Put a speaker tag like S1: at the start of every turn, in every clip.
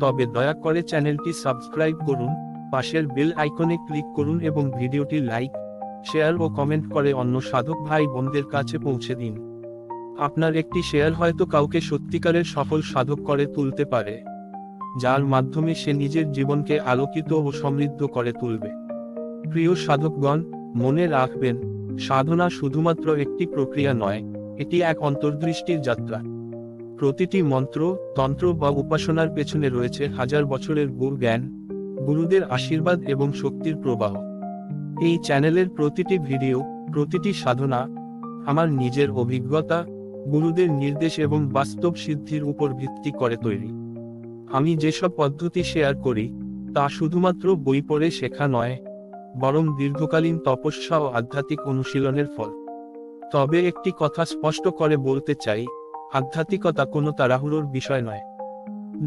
S1: তবে দয়া করে চ্যানেলটি সাবস্ক্রাইব করুন, পাশের বেল আইকনে ক্লিক করুন এবং ভিডিওটি লাইক, শেয়ার ও কমেন্ট করে অন্য সাধক ভাই বোনদের কাছে পৌঁছে দিন। আপনার একটি শেয়ার হয়তো কাউকে সত্যিকারের সফল সাধক করে তুলতে পারে, যার মাধ্যমে সে নিজের জীবনকে আলোকিত ও সমৃদ্ধ করে তুলবে। প্রিয় সাধকগণ, মনে রাখবেন, সাধনা শুধুমাত্র একটি প্রক্রিয়া নয়, এটি এক অন্তর্দৃষ্টির যাত্রা। প্রতিটি মন্ত্র, তন্ত্র বা উপাসনার পেছনে রয়েছে হাজার বছরের গুরু জ্ঞান, গুরুদের আশীর্বাদ এবং শক্তির প্রবাহ। এই চ্যানেলের প্রতিটি ভিডিও, প্রতিটি সাধনা, আমার নিজের অভিজ্ঞতা, গুরুদের নির্দেশ এবং বাস্তব সিদ্ধির উপর ভিত্তি করে তৈরি। আমি যেসব পদ্ধতি শেয়ার করি, তা শুধুমাত্র বই পড়ে শেখা নয়, বরং দীর্ঘকালীন তপস্যা ও আধ্যাত্মিক অনুশীলনের ফল। তবে একটি কথা স্পষ্ট করে বলতে চাই আধ্যাত্মিকতা কোনো তাড়াহুড়োর বিষয় নয়।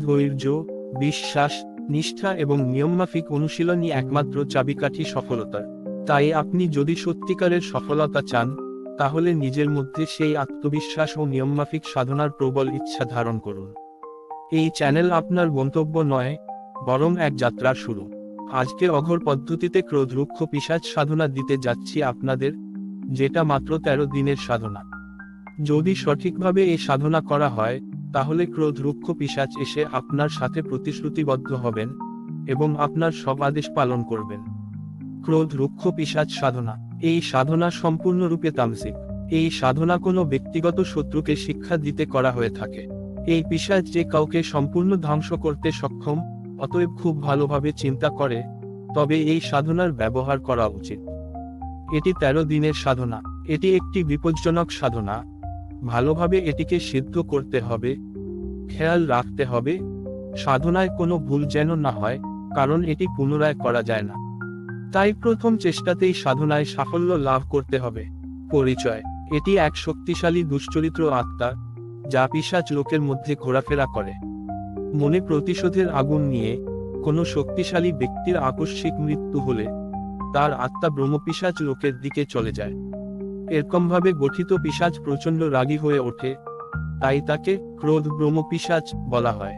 S1: ধৈর্য, বিশ্বাস, নিষ্ঠা এবং নিয়মমাফিক অনুশীলনই একমাত্র চাবিকাঠি সফলতার। তাই আপনি যদি সত্যিকারের সফলতা চান, তাহলে নিজের মধ্যে সেই আত্মবিশ্বাস ও নিয়মমাফিক সাধনার প্রবল ইচ্ছা ধারণ করুন। এই চ্যানেল আপনার গন্তব্য নয়, বরং এক যাত্রার শুরু। আজকে অঘর পদ্ধতিতে ক্রোধ, রুক্ষ পিসাজ সাধনা দিতে যাচ্ছি আপনাদের, যেটা মাত্র তেরো দিনের সাধনা। যদি সঠিকভাবে এই সাধনা করা হয়, তাহলে ক্রোধ রুক্ষ পিসাচ এসে আপনার সাথে প্রতিশ্রুতিবদ্ধ হবেন এবং আপনার সব আদেশ পালন করবেন। ক্রোধ রুক্ষ পিসাচ সাধনা। এই সাধনা সম্পূর্ণরূপে তামসিক। এই সাধনা কোনো ব্যক্তিগত শত্রুকে শিক্ষা দিতে করা হয়ে থাকে। এই পিসাচ যে কাউকে সম্পূর্ণ ধ্বংস করতে সক্ষম, অতএব খুব ভালোভাবে চিন্তা করে, তবে এই সাধনার ব্যবহার করা উচিত। এটি তেরো দিনের সাধনা। এটি একটি বিপজ্জনক সাধনা। ভালোভাবে এটিকে সিদ্ধ করতে হবে, খেয়াল রাখতে হবে, সাধনায় কোনো ভুল যেন না হয়, কারণ এটি পুনরায় করা যায় না। তাই প্রথম চেষ্টাতেই সাধনায় সাফল্য লাভ করতে হবে। পরিচয়, এটি এক শক্তিশালী দুশ্চরিত্র আত্মা, যা পিসাচ লোকের মধ্যে ঘোরাফেরা করে। মনে প্রতিশোধের আগুন নিয়ে, কোনো শক্তিশালী ব্যক্তির আকস্মিক মৃত্যু হলে, তার আত্মা ব্রহ্মপিসাচ লোকের দিকে চলে যায়। এরকমভাবে গঠিত পিসাচ প্রচণ্ড রাগী হয়ে ওঠে, তাই তাকে ক্রোধ ব্রহ্মপিসাচ বলা হয়।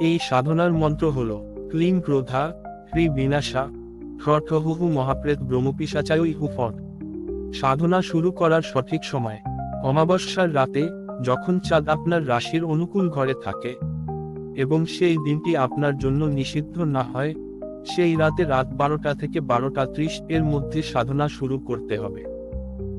S1: এই সাধনার মন্ত্র হল, ক্লিং ক্রোধা হ্রি বিনাশা ঠহু মহাপ্রেত ব্রহ্মপিসাচায়ই হুফট সাধনা শুরু করার সঠিক সময়, অমাবস্যার রাতে, যখন চাঁদ আপনার রাশির অনুকূল ঘরে থাকে। এবং সেই দিনটি আপনার জন্য নিষিদ্ধ না হয়, সেই রাতে রাত বারোটা থেকে বারোটা ত্রিশ এর মধ্যে সাধনা শুরু করতে হবে।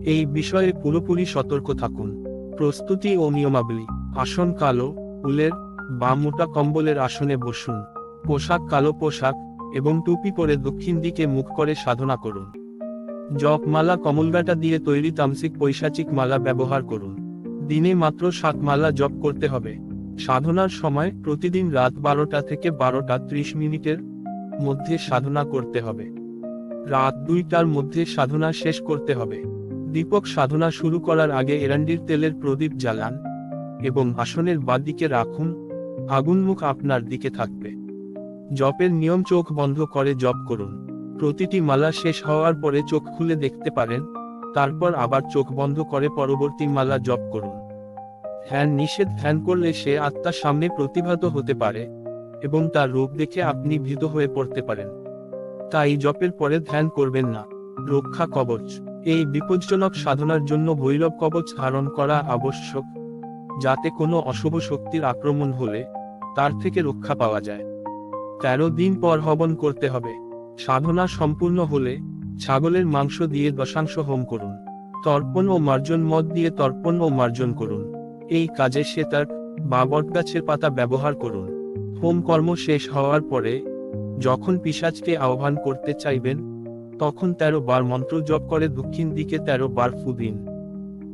S1: এই বিষয়ে পুরোপুরি সতর্ক থাকুন। প্রস্তুতি ও নিয়মাবলী। আসন কালো, উলের, বা মোটা কম্বলের আসনে বসুন। পোশাক কালো পোশাক এবং টুপি পরে দক্ষিণ দিকে মুখ করে সাধনা করুন। জপ মালা কমলগাটা দিয়ে তৈরি তামসিক পৈশাচিক মালা ব্যবহার করুন। দিনে মাত্র সাত মালা জপ করতে হবে। সাধনার সময় প্রতিদিন রাত বারোটা থেকে বারোটা ত্রিশ মিনিটের মধ্যে সাধনা করতে হবে। রাত দুইটার মধ্যে সাধনা শেষ করতে হবে। দীপক সাধনা শুরু করার আগে এরান্ডির তেলের প্রদীপ জ্বালান, এবং আসনের বাদিকে রাখুন, আগুনমুখ আপনার দিকে থাকবে। জপের নিয়ম চোখ বন্ধ করে জপ করুন। প্রতিটি মালা শেষ হওয়ার পরে চোখ খুলে দেখতে পারেন, তারপর আবার চোখ বন্ধ করে পরবর্তী মালা জপ করুন। ধ্যান নিষেধ ধ্যান করলে সে আত্মার সামনে প্রতিভাত হতে পারে, এবং তার রূপ দেখে আপনি ভীত হয়ে পড়তে পারেন। তাই জপের পরে ধ্যান করবেন না। রক্ষা কবচ। এই বিপজ্জনক সাধনার জন্য ভৈরব কবচ ধারণ করা আবশ্যক, যাতে কোনো অশুভ শক্তির আক্রমণ হলে তার থেকে রক্ষা পাওয়া যায়। তেরো দিন পর হবন করতে হবে। সাধনা সম্পূর্ণ হলে ছাগলের মাংস দিয়ে দশাংশ হোম করুন। তর্পণ ও মার্জন মদ দিয়ে তর্পণ ও মার্জন করুন। এই কাজে সে তার বা বটগাছের পাতা ব্যবহার করুন। হোম কর্ম শেষ হওয়ার পরে যখন পিসাজকে আহ্বান করতে চাইবেন তখন তেরো বার মন্ত্র জপ করে দক্ষিণ দিকে তেরো বার ফু দিন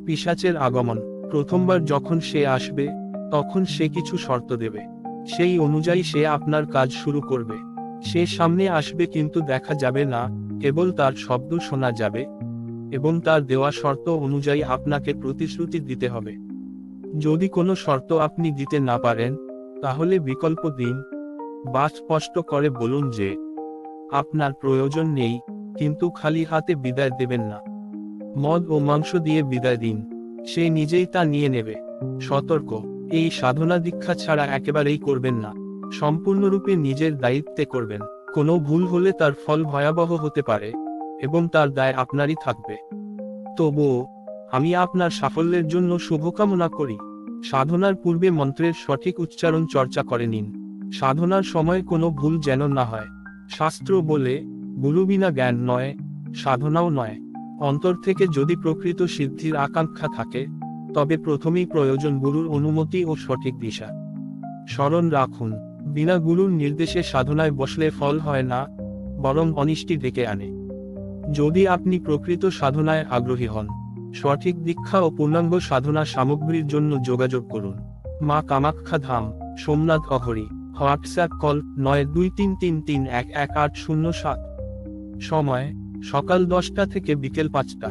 S1: পিসাচের আগমন, প্রথমবার যখন সে আসবে, তখন সে কিছু শর্ত দেবে। সেই অনুযায়ী সে আপনার কাজ শুরু করবে। সে সামনে আসবে কিন্তু দেখা যাবে না, কেবল তার শব্দ শোনা যাবে, এবং তার দেওয়া শর্ত অনুযায়ী আপনাকে প্রতিশ্রুতি দিতে হবে। যদি কোনো শর্ত আপনি দিতে না পারেন, তাহলে বিকল্প দিন, বা স্পষ্ট করে বলুন যে, আপনার প্রয়োজন নেই কিন্তু খালি হাতে বিদায় দেবেন না। মদ ও মাংস দিয়ে বিদায় দিন। সে নিজেই তা নিয়ে নেবে। সতর্ক। এই সাধনা দীক্ষা ছাড়া একেবারেই করবেন না। সম্পূর্ণরূপে নিজের দায়িত্বে করবেন। কোনো ভুল হলে তার ফল ভয়াবহ হতে পারে এবং তার দায় আপনারই থাকবে। তবুও, আমি আপনার সাফল্যের জন্য শুভকামনা করি। সাধনার পূর্বে মন্ত্রের সঠিক উচ্চারণ চর্চা করে নিন। সাধনার সময় কোনো ভুল যেন না হয়। শাস্ত্র বলে গুরু বিনা জ্ঞান নয়, সাধনাও নয়। অন্তর থেকে যদি প্রকৃত সিদ্ধির আকাঙ্ক্ষা থাকে, তবে প্রথমেই প্রয়োজন গুরুর অনুমতি ও সঠিক দিশা। স্মরণ রাখুন, বিনা গুরুর নির্দেশে সাধনায় বসলে ফল হয় না, বরং অনিষ্টি ডেকে আনে। যদি আপনি প্রকৃত সাধনায় আগ্রহী হন, সঠিক দীক্ষা ও পূর্ণাঙ্গ সাধনা সামগ্রীর জন্য যোগাযোগ করুন। মা কামাখ্যা ধাম সোমনাথ অহরি হোয়াটসঅ্যাপ কল নয় দুই তিন তিন তিন এক এক আট শূন্য সাত। সময় সকাল দশটা থেকে বিকেল পাঁচটা।